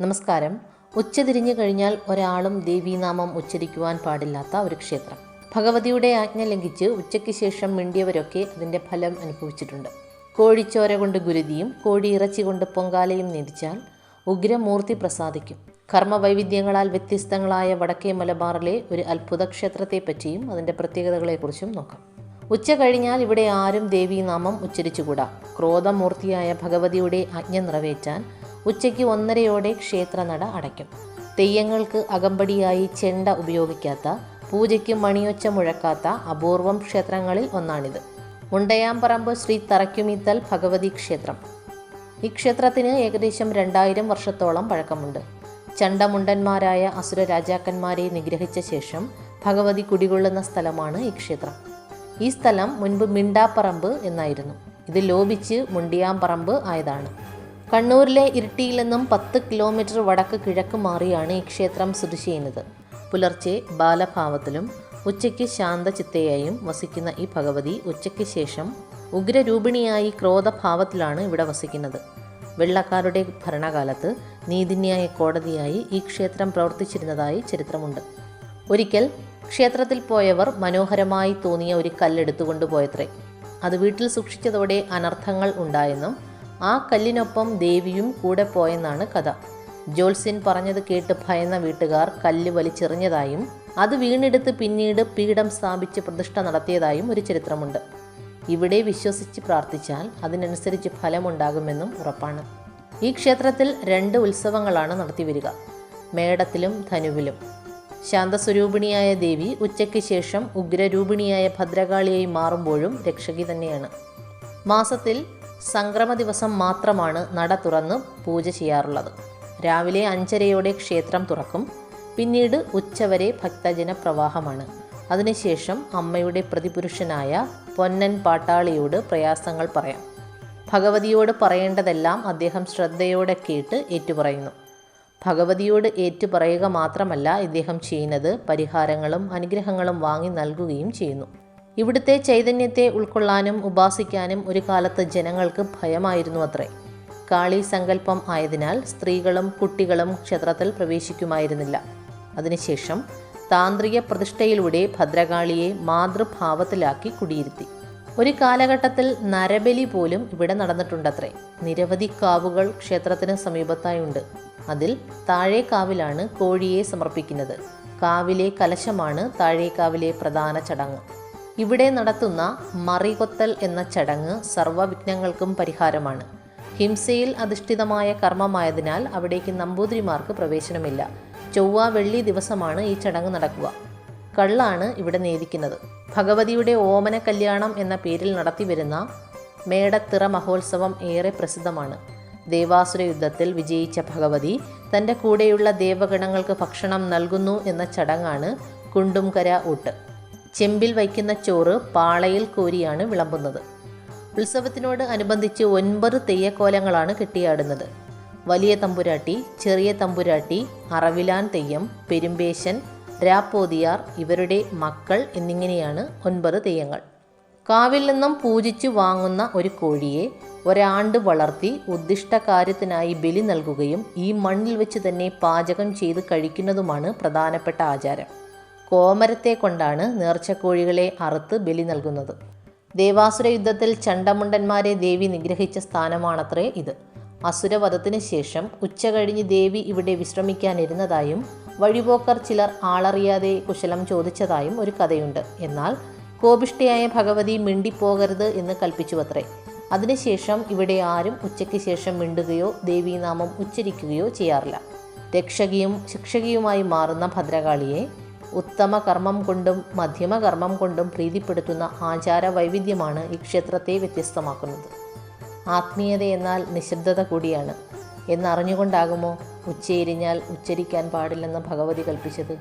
നമസ്കാരം. ഉച്ചതിരിഞ്ഞു കഴിഞ്ഞാൽ ഒരാളും ദേവീനാമം ഉച്ചരിക്കുവാൻ പാടില്ലാത്ത ഒരു ക്ഷേത്രം. ഭഗവതിയുടെ ആജ്ഞ ലംഘിച്ച് ഉച്ചയ്ക്ക് ശേഷം മിണ്ടിയവരൊക്കെ അതിന്റെ ഫലം അനുഭവിച്ചിട്ടുണ്ട്. കോഴിച്ചോര കൊണ്ട് ഗുരുതിയും കോഴി ഇറച്ചി കൊണ്ട് പൊങ്കാലയും നീതിച്ചാൽ ഉഗ്രമൂർത്തി പ്രസാദിക്കും. കർമ്മവൈവിധ്യങ്ങളാൽ വ്യത്യസ്തങ്ങളായ വടക്കേ മലബാറിലെ ഒരു അത്ഭുത ക്ഷേത്രത്തെപ്പറ്റിയും അതിന്റെ പ്രത്യേകതകളെക്കുറിച്ചും നോക്കാം. ഉച്ച കഴിഞ്ഞാൽ ഇവിടെ ആരും ദേവീനാമം ഉച്ചരിച്ചുകൂടാ. ക്രോധമൂർത്തിയായ ഭഗവതിയുടെ ആജ്ഞ നിറവേറ്റാൻ ഉച്ചയ്ക്ക് ഒന്നരയോടെ ക്ഷേത്രനട അടയ്ക്കും. തെയ്യങ്ങൾക്ക് അകമ്പടിയായി ചെണ്ട ഉപയോഗിക്കാത്ത പൂജയ്ക്ക് മണിയൊച്ച മുഴക്കാത്ത അപൂർവം ക്ഷേത്രങ്ങളിൽ ഒന്നാണിത്. മുണ്ടയാമ്പറമ്പ് ശ്രീ തറയ്ക്കുമിത്തൽ ഭഗവതി ക്ഷേത്രം. ഈ ക്ഷേത്രത്തിന് ഏകദേശം രണ്ടായിരം വർഷത്തോളം പഴക്കമുണ്ട്. ചണ്ടമുണ്ടന്മാരായ അസുര രാജാക്കന്മാരെ നിഗ്രഹിച്ച ശേഷം ഭഗവതി കുടികൊള്ളുന്ന സ്ഥലമാണ് ഈ ക്ഷേത്രം. ഈ സ്ഥലം മുൻപ് മിണ്ടാപ്പറമ്പ് എന്നായിരുന്നു. ഇത് ലോപിച്ച് മുണ്ടിയാമ്പറമ്പ് ആയതാണ്. കണ്ണൂരിലെ ഇരിട്ടിയിൽ നിന്നും പത്ത് കിലോമീറ്റർ വടക്ക് കിഴക്ക് മാറിയാണ് ഈ ക്ഷേത്രം സ്ഥിതി ചെയ്യുന്നത്. പുലർച്ചെ ബാലഭാവത്തിലും ഉച്ചയ്ക്ക് ശാന്തചിത്തയായും വസിക്കുന്ന ഈ ഭഗവതി ഉച്ചയ്ക്ക് ശേഷം ഉഗ്രരൂപിണിയായി ക്രോധഭാവത്തിലാണ് ഇവിടെ വസിക്കുന്നത്. വെള്ളക്കാരുടെ ഭരണകാലത്ത് നീതിന്യായ കോടതിയായി ഈ ക്ഷേത്രം പ്രവർത്തിച്ചിരുന്നതായി ചരിത്രമുണ്ട്. ഒരിക്കൽ ക്ഷേത്രത്തിൽ പോയവർ മനോഹരമായി തോന്നിയ ഒരു കല്ലെടുത്തുകൊണ്ട് പോയത്രേ. അത് വീട്ടിൽ സൂക്ഷിച്ചതോടെ അനർത്ഥങ്ങൾ ഉണ്ടായെന്നും ആ കല്ലിനൊപ്പം ദേവിയും കൂടെ പോയെന്നാണ് കഥ. ജോത്സ്യൻ പറഞ്ഞത് കേട്ട് ഭയന്ന വീട്ടുകാർ കല്ല് വലിച്ചെറിഞ്ഞതായും അത് വീണെടുത്ത് പിന്നീട് പീഠം സ്ഥാപിച്ച് പ്രതിഷ്ഠ നടത്തിയതായും ഒരു ചരിത്രമുണ്ട്. ഇവിടെ വിശ്വസിച്ച് പ്രാർത്ഥിച്ചാൽ അതിനനുസരിച്ച് ഫലമുണ്ടാകുമെന്നും ഉറപ്പാണ്. ഈ ക്ഷേത്രത്തിൽ രണ്ട് ഉത്സവങ്ങളാണ് നടത്തിവരിക മേടത്തിലും ധനുവിലും. ശാന്തസ്വരൂപിണിയായ ദേവി ഉച്ചയ്ക്ക് ശേഷം ഉഗ്രരൂപിണിയായ ഭദ്രകാളിയായി മാറുമ്പോഴും രക്ഷകി തന്നെയാണ്. മാസത്തിൽ സംക്രമ ദിവസം മാത്രമാണ് നട തുറന്ന് പൂജ ചെയ്യാറുള്ളത്. രാവിലെ അഞ്ചരയോടെ ക്ഷേത്രം തുറക്കും. പിന്നീട് ഉച്ചവരെ ഭക്തജന പ്രവാഹമാണ് അതിനുശേഷം അമ്മയുടെ പ്രതിപുരുഷനായ പൊന്നൻ പാട്ടാളിയോട് പ്രയാസങ്ങൾ പറയാം. ഭഗവതിയോട് പറയേണ്ടതെല്ലാം അദ്ദേഹം ശ്രദ്ധയോടെ കേട്ട് ഏറ്റുപറയുന്നു. ഭഗവതിയോട് ഏറ്റുപറയുക മാത്രമല്ല ഇദ്ദേഹം ചെയ്യുന്നത് പരിഹാരങ്ങളും അനുഗ്രഹങ്ങളും വാങ്ങി നൽകുകയും ചെയ്യുന്നു. ഇവിടുത്തെ ചൈതന്യത്തെ ഉൾക്കൊള്ളാനും ഉപാസിക്കാനും ഒരു കാലത്ത് ജനങ്ങൾക്ക് ഭയമായിരുന്നു അത്രേ. കാളി സങ്കല്പം ആയതിനാൽ സ്ത്രീകളും കുട്ടികളും ക്ഷേത്രത്തിൽ പ്രവേശിക്കുമായിരുന്നില്ല. അതിനുശേഷം താന്ത്രിക പ്രതിഷ്ഠയിലൂടെ ഭദ്രകാളിയെ മാതൃഭാവത്തിലാക്കി കുടിയിരുത്തി. ഒരു കാലഘട്ടത്തിൽ നരബലി പോലും ഇവിടെ നടന്നിട്ടുണ്ടത്രേ. നിരവധി കാവുകൾ ക്ഷേത്രത്തിന് സമീപത്തായുണ്ട്. അതിൽ താഴേക്കാവിലാണ് കോഴിയെ സമർപ്പിക്കുന്നത്. കാവിലെ കലശമാണ് താഴേക്കാവിലെ പ്രധാന ചടങ്ങ്. ഇവിടെ നടത്തുന്ന മറികൊത്തൽ എന്ന ചടങ്ങ് സർവവിഘ്നങ്ങൾക്കും പരിഹാരമാണ്. ഹിംസയിൽ അധിഷ്ഠിതമായ കർമ്മമായതിനാൽ അവിടേക്ക് നമ്പൂതിരിമാർക്ക് പ്രവേശനമില്ല. ചൊവ്വ വെള്ളി ദിവസമാണ് ഈ ചടങ്ങ് നടക്കുക. കള്ളാണ് ഇവിടെ നേദിക്കുന്നത് ഭഗവതിയുടെ ഓമന കല്യാണം എന്ന പേരിൽ നടത്തിവരുന്ന മേടത്തിറ മഹോത്സവം ഏറെ പ്രസിദ്ധമാണ്. ദേവാസുര യുദ്ധത്തിൽ വിജയിച്ച ഭഗവതി തന്റെ കൂടെയുള്ള ദേവഗണങ്ങൾക്ക് ഭക്ഷണം നൽകുന്നു എന്ന ചടങ്ങാണ് കുണ്ടുംകര ഊട്ട്. ചെമ്പിൽ വയ്ക്കുന്ന ചോറ് പാളയിൽ കോരിയാണ് വിളമ്പുന്നത്. ഉത്സവത്തിനോട് അനുബന്ധിച്ച് ഒൻപത് തെയ്യക്കോലങ്ങളാണ് കെട്ടിയാടുന്നത്. വലിയ തമ്പുരാട്ടി ചെറിയ തമ്പുരാട്ടി അറവിലാൻ തെയ്യം പെരുമ്പേശൻ രാപ്പോതിയാർ ഇവരുടെ മക്കൾ എന്നിങ്ങനെയാണ് ഒൻപത് തെയ്യങ്ങൾ. കാവിൽ നിന്നും പൂജിച്ചു വാങ്ങുന്ന ഒരു കോഴിയെ ഒരാണ്ട് വളർത്തി ഉദ്ദിഷ്ട കാര്യത്തിനായി ബലി നൽകുകയും ഈ മണ്ണിൽ വെച്ച് തന്നെ പാചകം ചെയ്ത് കഴിക്കുന്നതുമാണ് പ്രധാനപ്പെട്ട ആചാരം. കോമരത്തെ കൊണ്ടാണ് നേർച്ചക്കോഴികളെ അറുത്ത് ബലി നൽകുന്നത്. ദേവാസുര യുദ്ധത്തിൽ ചണ്ടമുണ്ടന്മാരെ ദേവി നിഗ്രഹിച്ച സ്ഥാനമാണത്രേ ഇത്. അസുരവധത്തിന് ശേഷം ഉച്ച കഴിഞ്ഞ് ദേവി ഇവിടെ വിശ്രമിക്കാനിരുന്നതായും വഴിപോക്കർ ചിലർ ആളറിയാതെ കുശലം ചോദിച്ചതായും ഒരു കഥയുണ്ട്. എന്നാൽ കോപിഷ്ഠയായ ഭഗവതി മിണ്ടിപ്പോകരുത് എന്ന് കൽപ്പിച്ചുവത്രേ. അതിനുശേഷം ഇവിടെ ആരും ഉച്ചയ്ക്ക് ശേഷം മിണ്ടുകയോ ദേവീനാമം ഉച്ചരിക്കുകയോ ചെയ്യാറില്ല. രക്ഷകിയും ശിക്ഷകിയുമായി മാറുന്ന ഭദ്രകാളിയെ ഉത്തമ കർമ്മം കൊണ്ടും മധ്യമകർമ്മം കൊണ്ടും പ്രീതിപ്പെടുത്തുന്ന ആചാര വൈവിധ്യമാണ് ഈ ക്ഷേത്രത്തെ വ്യത്യസ്തമാക്കുന്നത്. ആത്മീയത എന്നാൽ നിശബ്ദത കൂടിയാണ്. എന്നറിഞ്ഞുകൊണ്ടാകുമോ ഉച്ചയിരിഞ്ഞാൽ ഉച്ചരിക്കാൻ പാടില്ലെന്ന് ഭഗവതി കൽപ്പിച്ചത്?